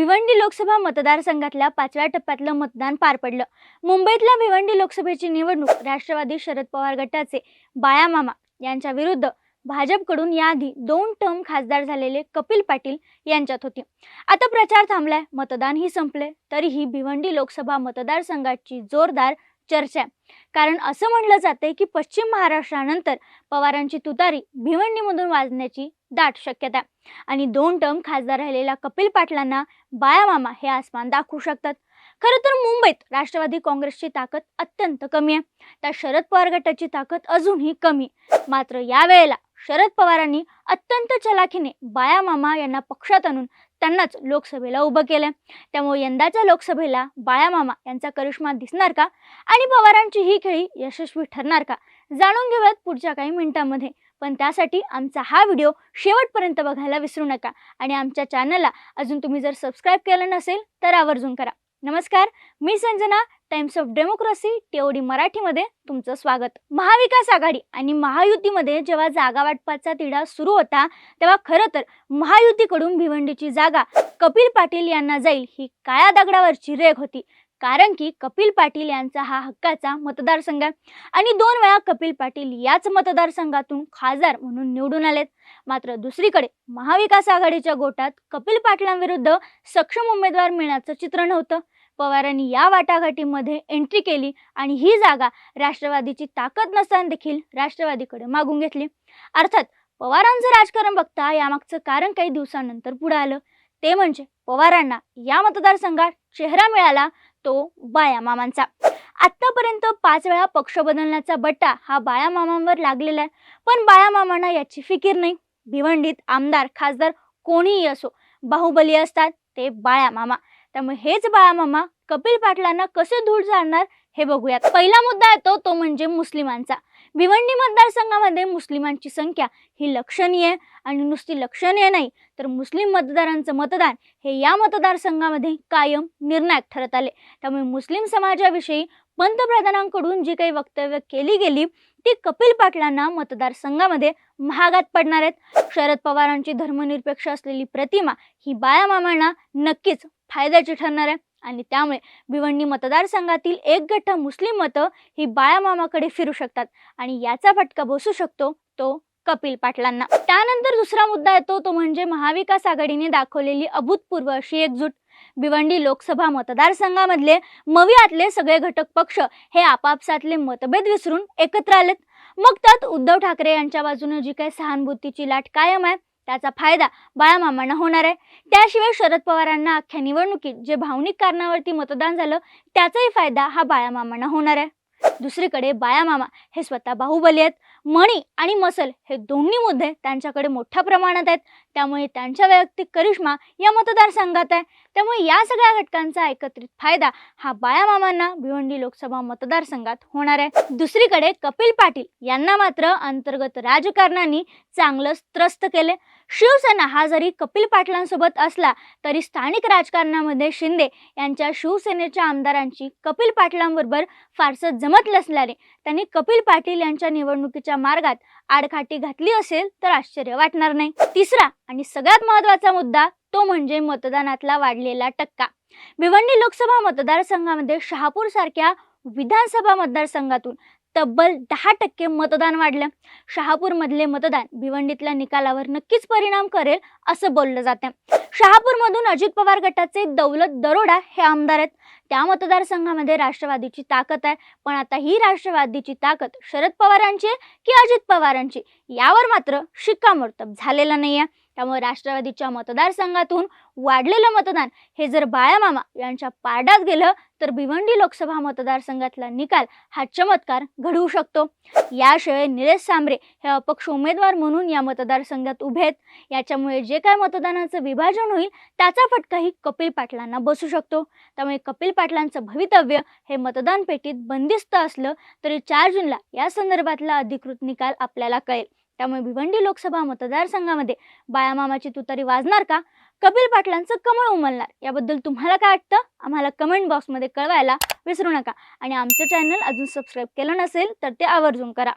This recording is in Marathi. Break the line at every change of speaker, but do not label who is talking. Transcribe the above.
भिवंडी लोकसभा मतदारसंघातल्या पाचव्या टप्प्यातलं मतदान पार पडलं. मुंबईतल्या भिवंडी लोकसभेची निवडणूक राष्ट्रवादी शरद पवार गटाचे बायामामा यांच्या विरुद्ध भाजपकडून याआधी दोन टर्म खासदार झालेले कपिल पाटील यांच्यात होती. आता प्रचार थांबलाय मतदानही संपले तरीही भिवंडी लोकसभा मतदारसंघाची जोरदार चर्चा आहे. कारण असं म्हणलं जातंय की पश्चिम महाराष्ट्रानंतर पवारांची तुतारी भिवंडीमधून वाजण्याची दाट शक्यता आहे. आणि दोन टर्म खासदार राहिलेल्या कपिल पाटलांना बाळामामा हे आसमान दाखवू शकतात. खरं तर मुंबईत राष्ट्रवादी काँग्रेसची ताकद अत्यंत कमी आहे. त्या शरद पवार गटाची ताकद अजूनही कमी मात्र यावेळेला शरद पवारांनी अत्यंत चलाखीने बाळामामा यांना पक्षात आणून त्यांनाच लोकसभेला उभं केलं त्यामुळे यंदाच्या लोकसभेला बाळामामा यांचा करिश्मा दिसणार का? आणि पवारांची ही खेळी यशस्वी ठरणार का? जाणून घेऊयात पुढच्या काही मिनिटांमध्ये. पण त्यासाठी आमचा हा व्हिडिओ शेवटपर्यंत बघायला विसरू नका आणि आमच्या चॅनलला अजून तुम्ही जर सबस्क्राईब केलं नसेल तर आवर्जून करा. नमस्कार मी Sanjana Times of Democracy TOD मराठीमध्ये तुमचं स्वागत. महाविकास आघाडी आणि महायुतीमध्ये जेव्हा जागा वाटपाचा तिढा सुरू होता तेव्हा खरं तर महायुतीकडून भिवंडीची जागा कपिल पाटील यांना जाईल ही काळ्या दगडावरची रेख होती. कारण की कपिल पाटील यांचा हा हक्काचा मतदारसंघ आहे. आणि दोन वेळा कपिल पाटील याच मतदारसंघातून खासदार म्हणून निवडून आलेत. मात्र दुसरीकडे महाविकास आघाडीच्या गोटात कपिल पाटलांविरुद्ध सक्षम उमेदवार मिळण्याचं चित्र नव्हतं. पवारांनी या वाटाघाटीमध्ये एंट्री केली आणि ही जागा राष्ट्रवादीची ताकद नसताना देखील राष्ट्रवादीकडे मागून घेतली. अर्थात पवारांचं राजकारण बघता यामागचं कारण काही दिवसानंतर पुढे आलं. ते म्हणजे पवारांना या मतदारसंघात चेहरा मिळाला तो बायामामांचा. आत्तापर्यंत पाच वेळा पक्ष बदलण्याचा बट्टा हा बायामामांवर लागलेला आहे. पण बायामामांना याची फिकीर नाही. भिवंडीत आमदार खासदार कोणीही असो बाहुबली असतात ते बायामामा. त्यामुळे हेच बाळामामा कपिल पाटलांना कसे धूळ जाणणार हे बघूयात. पहिला मुद्दा येतो तो म्हणजे मुस्लिमांचा. भिवंडी मतदारसंघामध्ये मुस्लिमांची संख्या ही लक्षणीय आणि नुसती लक्षणीय नाही तर मुस्लिम मतदारांचं मतदान हे या मतदारसंघामध्ये कायम निर्णायक ठरत आले. त्यामुळे मुस्लिम समाजाविषयी पंतप्रधानांकडून जी काही वक्तव्य केली गेली ती कपिल पाटलांना मतदारसंघामध्ये महागात पडणार आहेत. शरद पवारांची धर्मनिरपेक्ष असलेली प्रतिमा ही बायामामांना नक्कीच फायद्याची ठरणार आहे. आणि त्यामुळे भिवंडी मतदारसंघातील एक गठ्ठा मुस्लिम मतं ही बाळामामाकडे फिरू शकतात. आणि याचा फटका बसू शकतो तो कपिल पाटलांना. त्यानंतर दुसरा मुद्दा येतो तो म्हणजे महाविकास आघाडीने दाखवलेली अभूतपूर्व अशी एकजूट. भिवंडी लोकसभा मतदारसंघामधले मवियातले सगळे घटक पक्ष हे आपापसातले मतभेद विसरून एकत्र आलेत. मग त्यात उद्धव ठाकरे यांच्या बाजूने जी काही सहानुभूतीची लाट कायम आहे त्याचा फायदा बाळामामांना होणार आहे. त्याशिवाय शरद पवारांना अख्ख्या निवडणुकीत जे भावनिक कारणावरती मतदान झालं त्याचाही फायदा हा बाळामामांना होणार आहे. दुसरीकडे बायामामा हे स्वतः बाहुबली आहेत. मणी आणि मसल हे दोन्ही मुद्दे त्यांच्याकडे मोठ्या प्रमाणात आहेत. त्यामुळे त्यांच्या वैयक्तिक करिश्मा या मतदारसंघात आहे. त्यामुळे या सगळ्या घटकांचा एकत्रित फायदा हा बायामामांना भिवंडी लोकसभा मतदारसंघात होणार आहे. दुसरीकडे कपिल पाटील यांना मात्र अंतर्गत राजकारणाने चांगलंच त्रस्त केले शिवसेना हा जरी कपिल पाटलांसोबत असला तरी स्थानिक राजकारणामध्ये शिंदे यांच्या शिवसेनेच्या आमदारांची कपिल पाटलांबरोबर फारसं जमत नसल्याने त्यांनी कपिल पाटील यांच्या निवडणुकीच्या मार्गात आडखाटी घातली असेल तर आश्चर्य वाटणार नाही. तिसरा आणि सगळ्यात महत्त्वाचा मुद्दा तो म्हणजे मतदानातला वाढलेला टक्का. भिवंडी लोकसभा मतदारसंघामध्ये शहापूर सारख्या विधानसभा मतदारसंघातून तब्बल दहा टक्के मतदान वाढलं. शहापूरमधले मतदान भिवंडीतल्या निकालावर नक्कीच परिणाम करेल असं बोललं जातं. शहापूरमधून अजित पवार गटाचे दौलत दरोडा हे आमदार आहेत. त्या मतदारसंघामध्ये राष्ट्रवादीची ताकद आहे. पण आता ही राष्ट्रवादीची ताकद शरद पवारांची की अजित पवारांची? यावर मात्र शिक्कामोर्तब झालेला नाही आहे त्यामुळे राष्ट्रवादीच्या मतदारसंघातून वाढलेलं मतदान हे जर बाळामामा यांच्या पारड्यात गेलं तर भिवंडी लोकसभा मतदारसंघातला निकाल हा चमत्कार घडवू शकतो. याशिवाय निलेश सांबरे हे अपक्ष उमेदवार म्हणून या मतदारसंघात उभे आहेत. याच्यामुळे जे काय मतदानाचं विभाजन होईल त्याचा फटकाही कपिल पाटलांना बसू शकतो. त्यामुळे कपिल पाटलांचं भवितव्य हे मतदान पेटीत बंदिस्त असलं तरी चार जूनला या संदर्भातला अधिकृत निकाल आपल्याला कळेल. त्यामुळे भिवंडी लोकसभा मतदारसंघामध्ये बायामामाची तुतारी वाजणार का? कपिल पाटलांचं कमळ उमलणार. याबद्दल तुम्हाला काय वाटतं? आम्हाला कमेंट बॉक्समध्ये कळवायला विसरू नका. आणि आमचं चॅनल अजून सबस्क्राईब केलं नसेल तर ते आवर्जून करा.